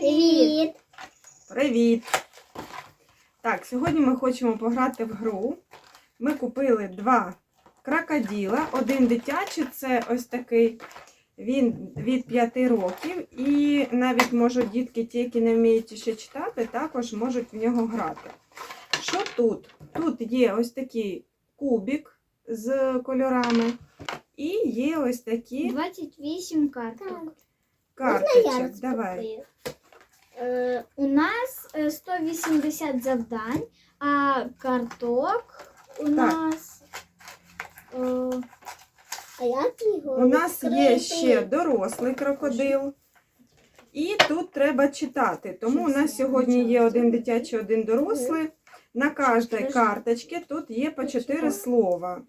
Привіт! Привіт! Так, сьогодні ми хочемо пограти в гру. Ми купили два крокодила. Один дитячий, це ось такий. Він від 5 років. І навіть можуть дітки, ті, які не вміють ще читати, також можуть в нього грати. Що тут? Тут є ось такий кубик з кольорами. І є ось такі 28 карток. карточок. Давай. Е, у нас е, 180 завдань, а карток у нас. е, А як його? У нас є ще дорослий крокодил. І тут треба читати. Тому у нас сьогодні є один дитячий, один дорослий. На кожній карточці тут є по 4 слова.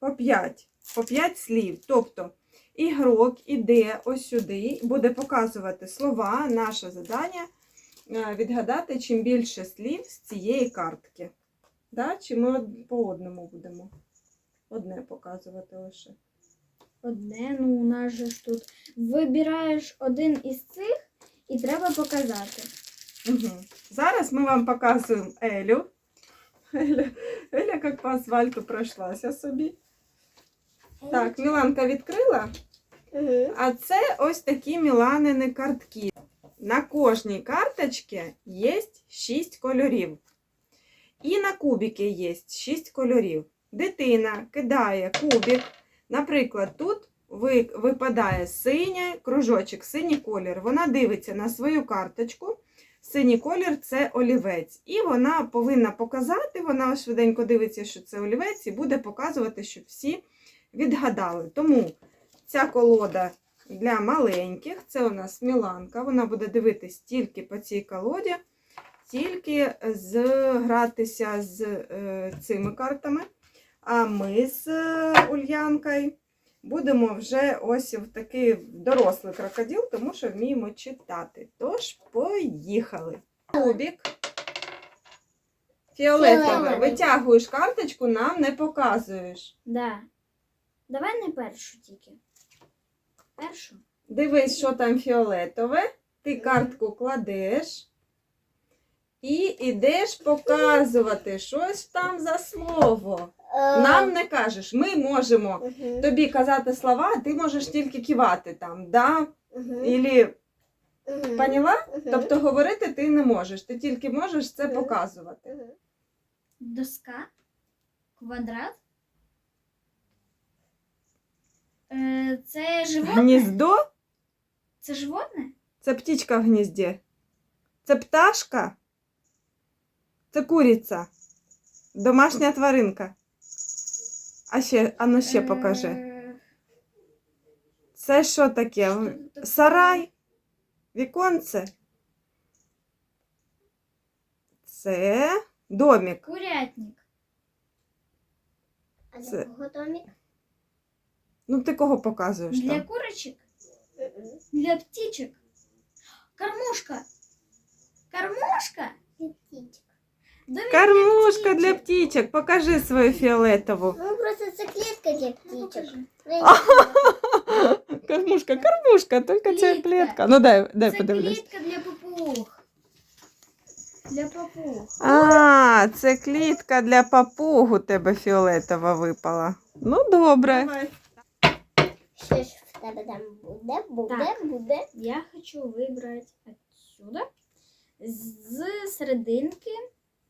По 5. По 5 слів. Тобто ігрок іде ось сюди, буде показувати слова. Наше завдання е, відгадати чим більше слів з цієї картки. Да? Чи ми по одному будемо? Одне показувати лише. Одне, ну у нас же ж тут. Вибираєш один із цих і треба показати. Угу. Зараз ми вам показуємо Елю. Еля, Еля як по асфальту пройшлася собі. Так, Міланка відкрила. А це ось такі Міланини картки. На кожній карточці є 6 кольорів. І на кубіки є 6 кольорів. Дитина кидає кубик. Наприклад, тут випадає синя, кружочок, синій колір. Вона дивиться на свою карточку. Синій колір це олівець. І вона повинна показати, вона швиденько дивиться, що це олівець, і буде показувати, щоб всі відгадали. Тому ця колода для маленьких, це у нас Міланка. Вона буде дивитись тільки по цій колоді, тільки з, гратися з е, цими картами. А ми з е, Ульянкою будемо вже ось в такий дорослий крокодил, тому що вміємо читати. Тож, поїхали. Кубік. Фіолетове. Витягуєш карточку, нам не показуєш. Да. Давай не першу тільки. Першу. Дивись, що там фіолетове. Ти картку кладеш і йдеш показувати, щось там за слово. Е, Нам не кажеш, ми можемо тобі казати слова, а ти можеш тільки кивати там, да? Ілі, поняла? Тобто говорити ти не можеш, ти тільки можеш це показувати. Доска. Квадрат. Е, це животне? Гніздо Це животне? це птічка в гнізді. Це пташка. Це куриця. Домашня тваринка. А ще, а ну ще покажи. Е, Це що таке? Сарай? Віконце? Це домик. Курятник. А Це- для кого домик? Ну, ти кого показуєш Для там? курочек? Мгм. Для птичек? Кормушка. Кормушка? Для птичок. Домик Кормушка для птичек. птічок. Покажи свою фіолетову. Ну, просто це клітка для Ну, птичок. покажи. Кормушка, кормушка, тільки це Клітка. клітка. Ну дай, дай Це подивлюсь. клітка для папуг. Для папуг. А, це клітка для папуг у тебе фіолетова випала. Ну, добре. Що ж в тебе там буде? Буде, Так. буде. Я хочу вибрати отсюда з серединки,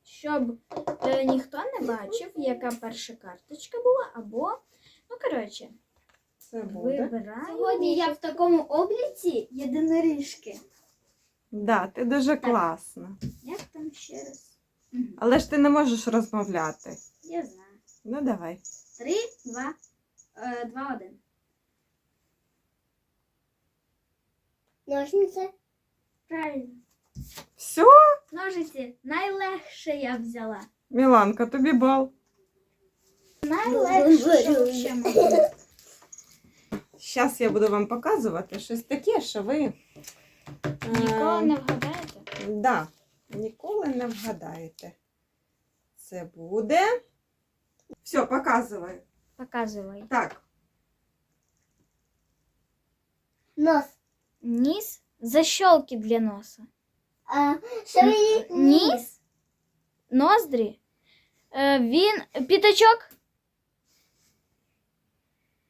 щоб е, ніхто не бачив, яка перша карточка була, або, ну коротше, Це вибираю. Сьогодні я в такому обліці єдиноріжки. Да, ти дуже класна. Як там ще раз? Мгм. Але ж ти не можеш розмовляти. Я знаю. Ну, давай. Три, два, е, два, один. Ножниці. Правильно. Все, Ножиці найлегше я взяла. Міланка, тобі бал. Найлегше, можна. Зараз я буду вам показувати щось таке, що ви. е, Ніколи не вгадаєте? Да, ніколи не вгадаєте. Це буде. Все, показую. Показывай. Так, Нос. Ніс Защелки для носа. А, шевелить низ. Ніс? Ноздрі? Е, він піточок?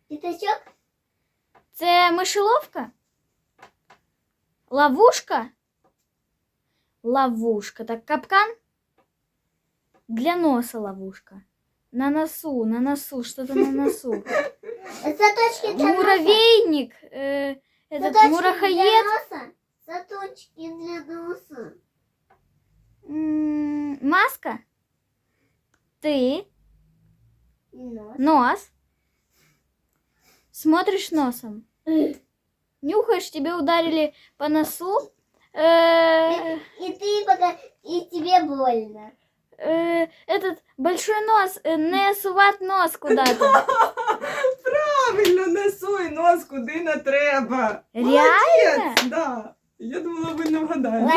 Пятачок? Це мишеловка? Ловушка? Ловушка. Так, капкан? Для носа ловушка. На носу, на носу, что-то на носу. Заточки для носа. Муравейник. э, этот Заточки мурахоед. для носа. Заточки для носа. М, Маска. Ты. Нос. Нос. Смотришь носом. Нюхаешь, тебе ударили по носу. Э, И ты пока... И тебе больно. э, этот большой нос, э, не сувать нос куда-то. Правильно, несуй нос куди не треба. Реально? Молодець, да. Я думала, ви не вгадаєте.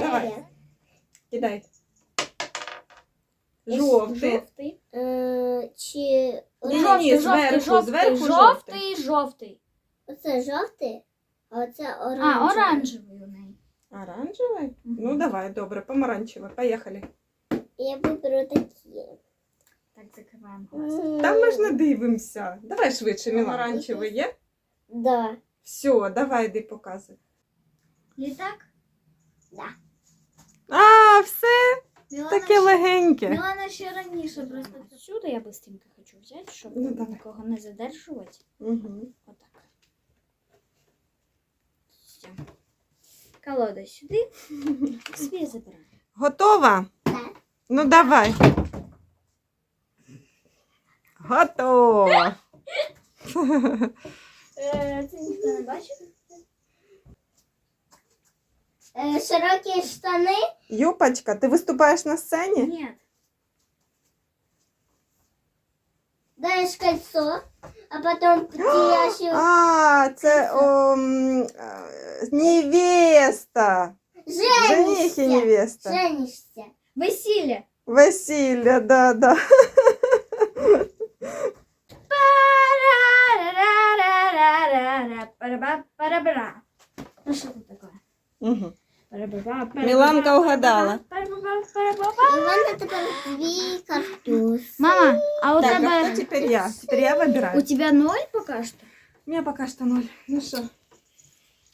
Давай. Кидай. Жовтий. Жовтий. Е, Чи... Ні, ні, зверху, зверху жовтий. жовтий, жовтий. оце жовтий, а оце А, оранжевий. оранжевий у неї. Оранжевий? Ну давай, добре, помаранчевий. Поїхали. Я виберу такі. Так, закриваємо глаз. Там ми ж не дивимося. Давай швидше, помаранчевий є? Да. Все, давай йди показуй. Літак? А, все Мілана таке ще- легеньке. Мілана ще раніше просто сюди я быстренько хочу взяти, щоб Ну, давай. нікого не задержувати. Угу. Отак. Все. Колода сюди. Свій забираю. Готова? Так. Ну давай. Готова. Е, Це ніхто не бачив? Е, широкі штани. Юпочка, ти виступаєш на сцені? Ні. Даешь кольцо, а потом потеряешь его. А, це о, м, е, невеста. Жених і Женишься. невеста. Женишься. Весілля. Весілля, да, да. Парарарарара, параба-парабара. Ну що тут таке? Угу. Парабаба, Міланка парабаба, угадала. парабаба, парабаба. Иван тепер твій картуз. Мама, а у Так, а тебе... хто тепер я? Тепер я вибираю. У тебя ноль пока что? У мене поки що ноль. Ну що?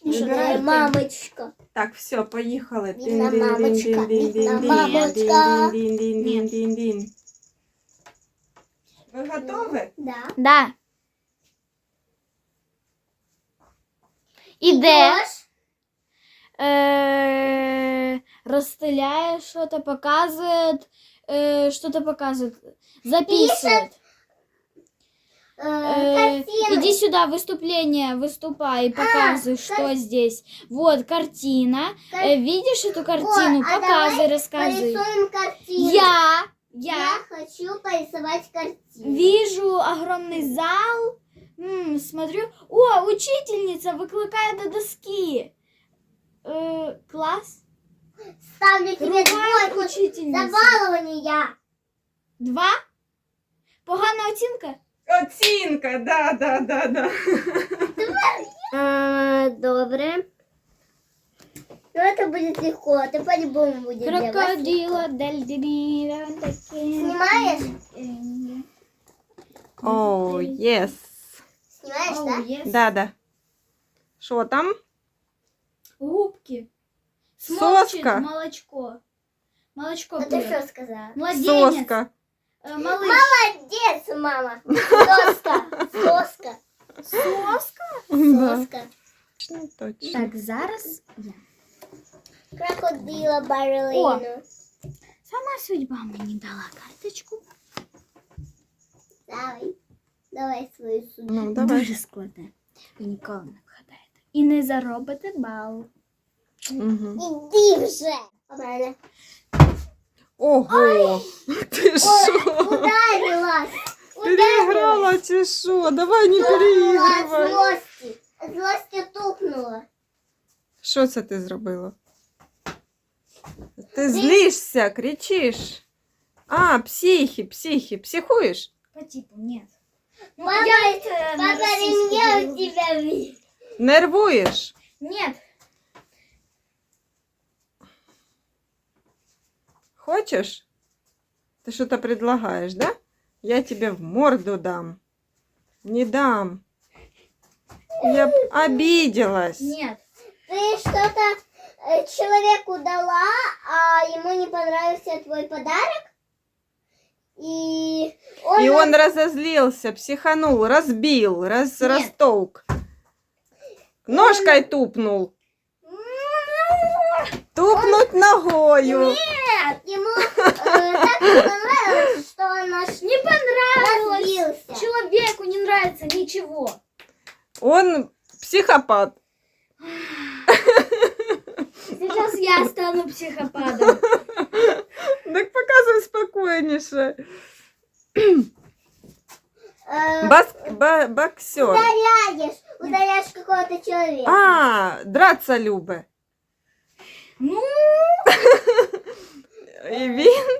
Ну що, Вибирай твоя ти. мамочка. Так, все, поїхали. Бідна мамочка, бідна мамочка. Дін-дін-дін-дін-дін-дін-дін. Ви готові? Да. Да. Іде, Ідеш, э, розстеляє, что-то показывает, э, что-то показывает, записывает. е, Э, картину. иди сюда, выступление, выступай, показывай, что здесь. Вот картина. Кар- Э, видишь эту картину? а Показывай, рассказывай. Порисуем картину. Я, Я я хочу порисовать картину. вижу огромный зал. М, смотрю. О, учительница выкликает до доски. Э, класс. Ставлю тебе Другая двойку за учительница. балование. Два? Погана оцінка? Оцінка, да, да, да, да. А, добре. Ну, это будет легко. Это по-любому будет для вас Крокодила, легко. дельдинира, таке. Снимаешь? О, єс. Снимаешь, Оу, да? єс. Да, да. Що там? Губки. Смолчит Соска. молочко. Молочко А ты что сказала? Младенец. Соска. Э, малыш. Молодец, мама. Соска. Соска. Соска? Да. Соска. Точно, точно. Так, зараз я. Крокодила Барлину. Сама судьба мені дала карточку. Давай. Давай свою судьбу. Ну, давай. Дуже складне. Ви ніколи не вгадаєте. І не заробите бал. Угу. Иди уже. Обратно. Ого! Ти що? Ударилась. Переіграла чи що? Давай не От переігрувай. злости. От Злости тупнула. Що це ти зробила? Ти злишся, кричиш. А, психи, психи. Психуєш? По типу, нет. Мама, я, папа меня у тебя видит. Нервуешь? Нет. Хочешь? Ты что-то предлагаешь, да? Я тебе в морду дам. Не дам. Я обиделась. Нет. Ты что-то э, человеку дала, а ему не понравился твой подарок? И он... И он разозлился, психанул, разбил, раз, Нет. растолк. Ножкой тупнул. Тупнуть ногою. Нет, ему э, так понравилось, что он наш Не понравилось. разбился. Человеку не нравится ничего. Он психопат. Сейчас я стану психопатом. Так показывай спокойнейше. Э, Бас, ба- боксер. ударяешь, ударяешь какого-то человека. А, драться любить. Ну, І він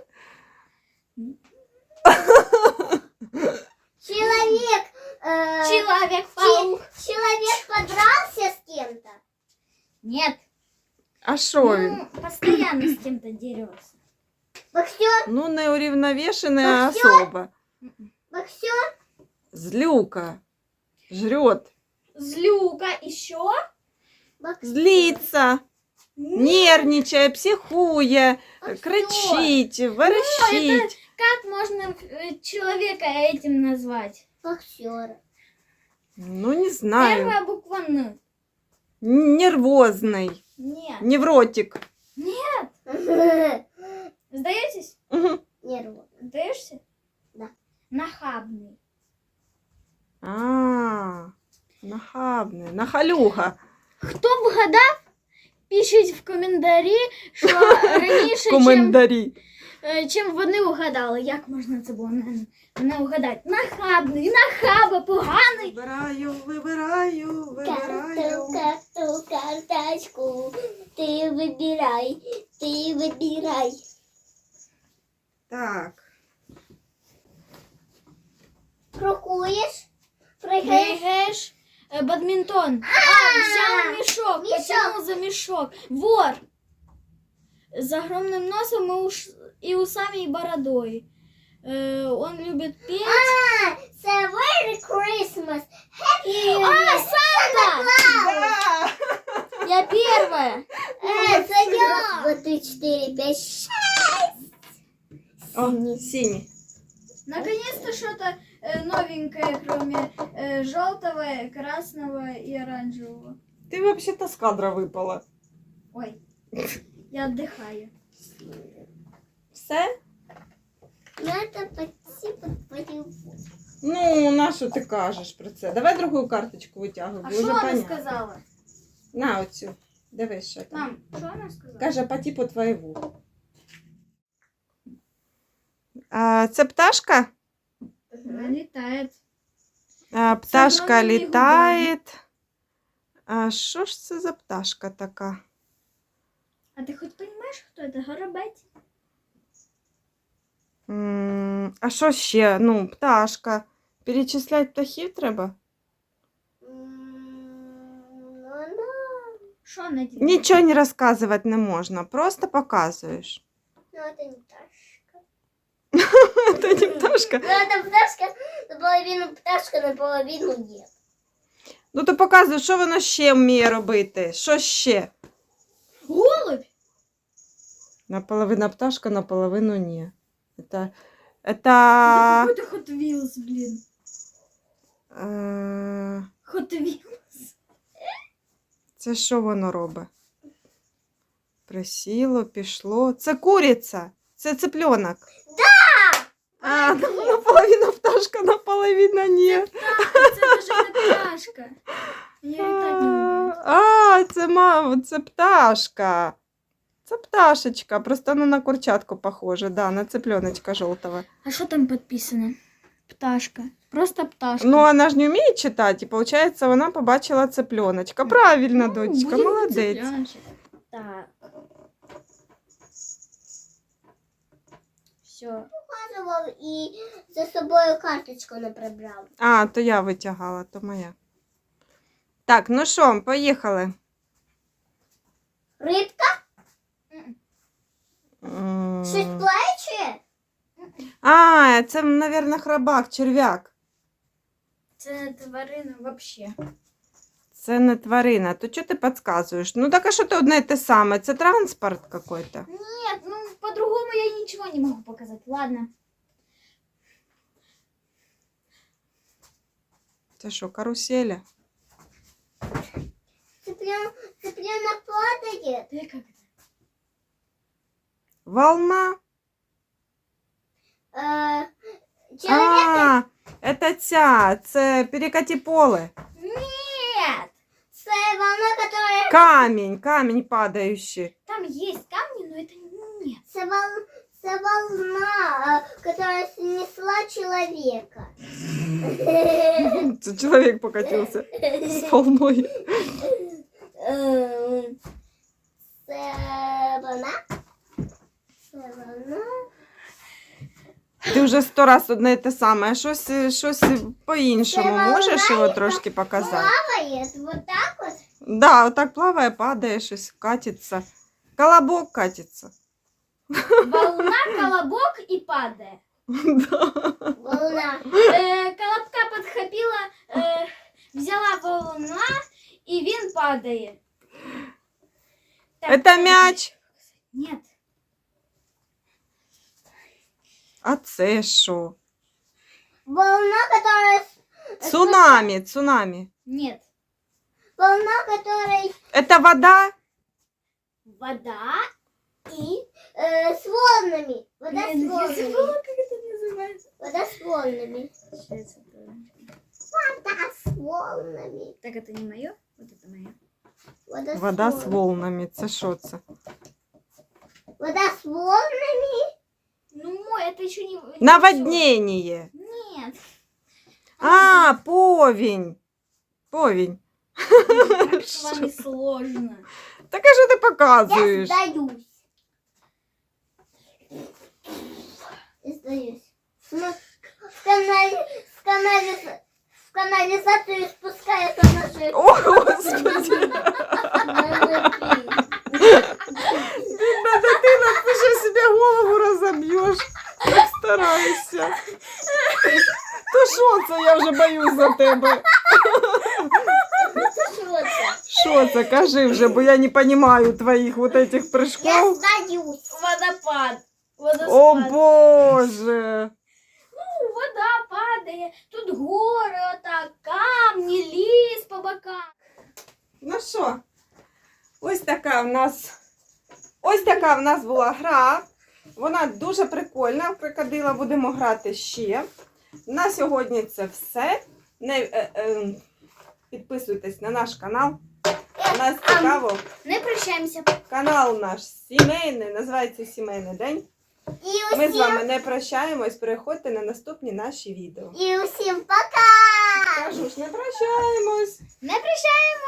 Человек, э, человек-паук. че- человек подрался с кем-то. Нет. А що він? Ну, постоянно с кем-то дерется. Боксер, Ну, неурівновішена Боксер? особа. боксер, Злюка. Жрет. Злюка еще. боксер. Злиться. Нервничає, психує, кричить, верещить. Как можно э, человека этим назвать? Боксер. Ну, не знаю. Первая буква Н. Нервозний. Нет. Невротик. Сдаетесь? Мгм. Нервы. Сдаешься? Да. Нахабный. А, нахабний, нахалюга. Хто вгадав, пишіть в коментарі, що раніше, чим, Коментарі. е, чим вони угадали. Як можна це було не, не угадати? Нахабний, нахаба, поганий. Вибираю, вибираю, вибираю. Карту, карту, карточку. Ты выбирай, ты выбирай. Так. Крокуешь, прыгаешь. Пригаєш е, бадмінтон. А, взяв мішок, мішок. потягнув за мішок. Вор. З огромним носом і, уш... і усами, і бородой. Е, он любить петь. А, it's a Merry Christmas. Happy А, Санта! Да. Я первая. Это я. Вот, три, четыре, пять, шесть. О, синій. Наконец-то что-то э, новенькое, кроме э, желтого, красного и оранжевого. Ти взагалі-то з кадра випала. Ой, я отдыхаю. Все? Надо пойти под твою Ну, на що ти кажеш про це? Давай другу карточку витягуй, А бо что вже она понятно. сказала? На оцю. Дивись, що там. Мам, что она сказала? Каже, по типу твоєго. А, це пташка? Она летает. А, пташка огромними літає. А що ж це за пташка така? А ты хоть понимаешь, кто это? Горобець? М, А що ще? Ну, пташка. Перечисляти птахів треба? М, Ну, ну. Что она делает? Нічого не розказувати не можна, просто показуєш. Ну, это не пташка. Це не пташка. Ну, это пташка, наполовину пташка, наполовину нет. Ну то показуй, що воно ще вміє робити. Що ще? Голубь? Наполовину пташка, наполовину ні. Это, Это это, какой-то Hot Wheels, блин. е, Hot Wheels. це що воно робить? Присіло, пішло. Це куриця. Це цыпленок. Да! А, ну, наполовину пташка, наполовину ні. Это даже не пташка. Я летать не умею. А, це мам, це пташка. Це пташечка, просто вона на курчатку похожа, да, на цыпленочка желтого. А что там подписано? Пташка. Просто пташка. Ну, вона ж не вміє читати, і виходить, вона побачила цыпленочка. Правильно, Ну, дочка, будем молодець. цыплёночек. Так. Все. Показывал и за собой карточку не прибрал. А, то я витягала, то моя. Так, ну що, поїхали. Рыбка, М, шесть платьев. А, це, мабуть, храбак, черв'як. Це не тварина взагалі. Це не тварина. То чого ти підказуєш? Ну так а що ти одне й те саме? Це транспорт какой-то. Нет, ну по-другому я ничего не могу показать. Ладно. Це що, каруселя? Цыпленок, цыпленок падает. Ты как это? Волна? Э, человек, А, це ця, це перекаті поле. Нет! це волна, которая... Камінь, камінь падаючий. Там есть камни, но это Нет. Це, вол, це волна, которая снесла человека. Це чоловік покатився з волною. Ем, Це вона? Це вона? Ти вже сто раз одне й те саме, щось, щось по-іншому Це можеш його трошки показати? Плавает вот так вот. Да, отак плаває, падає, щось катиться. Колобок катиться. Волна, колобок и падает. Да. Волна. Э, колобка подхопила, э, взяла волна, и він падає. Так, Це м'яч. Нет. А це що? Волна, которая... Цунамі, цунамі. Нет. Волна, которой Это вода? Вода и... э, с волнами. Вода с Блин, я волнами. забыла, как это называется. Вода с волнами. Сейчас это- Вода с волнами. Так, это не мое? Вот это мое. Вода, Вода с з волнами. волнами. Це що це? Вода с волнами. Ну, мой, это еще не... не Наводнення. всё. Нет. А, повінь. Повінь. Как с вами сложно. Так а що ти Я показуєш? сдаюсь. Я сдаюсь. Ну, в канале, в канале, в канализацию спускается наша... О, Господи. Бідна дитина, ти що собі голову розоб'єш. Не старайся. То що це? Я вже боюсь за тебе. Что это? Що це? Кажи вже, бо я не розумію твоїх вот этих Я прыжков. сдаюсь. Водопад. Водоспад. О боже. Ну, вода падає, тут гори, отак, камні, ліс по бокам. Ну що, ось така в нас. Ось така в нас була гра. Вона дуже прикольна. В крокодила будемо грати ще. На сьогодні це все. Не, е, е, підписуйтесь на наш канал. У нас цікаво. Не прощаємося. Канал наш сімейний, називається Сімейний день. И Ми з вами не прощаємось. Переходьте на наступні наші відео. І усім пока! Кажу ж, не прощаємось. Не прощаємося.